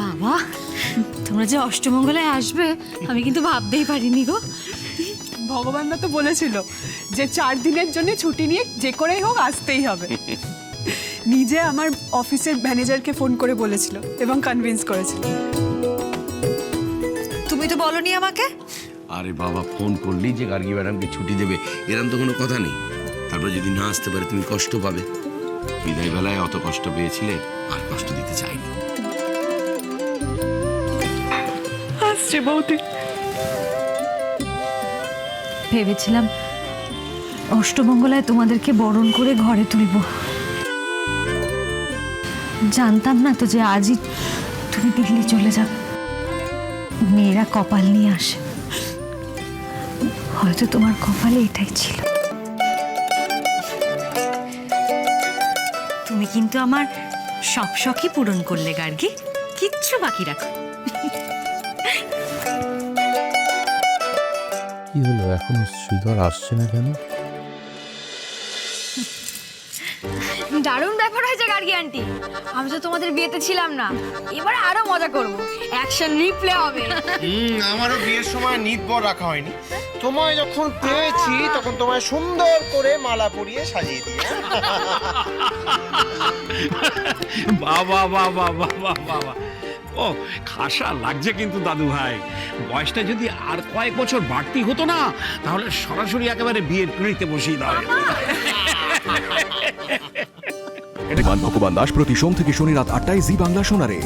বাবা তোমরা যে অষ্টমঙ্গলায় আসবে আমি কিন্তু ভাবতেই পারিনি গো। ভগবানদা তো বলেছিল যে চার দিনের জন্য ছুটি নিয়ে যে করেই হোক আসতেই হবে। নিজে আমার অফিসের ম্যানেজারকে ফোন করে বলেছিল এবং কনভিন্স করেছিল। তুমি তো বলনি আমাকে? আরে বাবা ফোন করলেই যে গার্গী ম্যাডামকে ছুটি দেবে এরম তো কোনো কথা নেই। তারপরে যদি না আসতে পারে তুমি কষ্ট পাবে। বিদায় বেলায় অত কষ্ট পেয়েছিলে? আর কষ্ট দিতে চাইনি। আসছে বৌদি। ভেবেছিলাম অষ্টমঙ্গলায় তোমাদেরকে বরণ করে ঘরে তুলব। জানতাম না তো যে আজই তুমি দিল্লি চলে যাবে মেয়েরা কপাল নিয়ে আসে। হয়তো তোমার কপালে এটাই ছিল। তুমি কিন্তু আমার সব শখই পূরণ করলে, গার্গী। কিচ্ছু বাকি রাখো। কি হলো? এখনও শ্রীধর আসছে না কেন? দারুণ ব্যাপার হয়েছে গার্গি আন্টি। আমি তো তোমাদের বিয়েতে ছিলাম না। এবারে আরও মজা করব। অ্যাকশন রিপ্লে হবে। হুম আমারও বিয়ের সময় নিট বর রাখা হয়নি। তোমায় যখন পেয়েছি তখন তোমায় সুন্দর করে মালা পরিয়ে সাজিয়ে দিয়ে বাবা বাবা বাবা বাবা ও খাসা লাগছে কিন্তু দাদু ভাই। বয়সটা যদি আর কয়েক বছর বাড়তি হতো না তাহলে সরাসরি একেবারে বিয়ের পিড়িতে বসিয়ে। বিমান ভগবান দাস প্রতি সোম থেকে শনি রাত আটটায় জি বাংলা শোনারে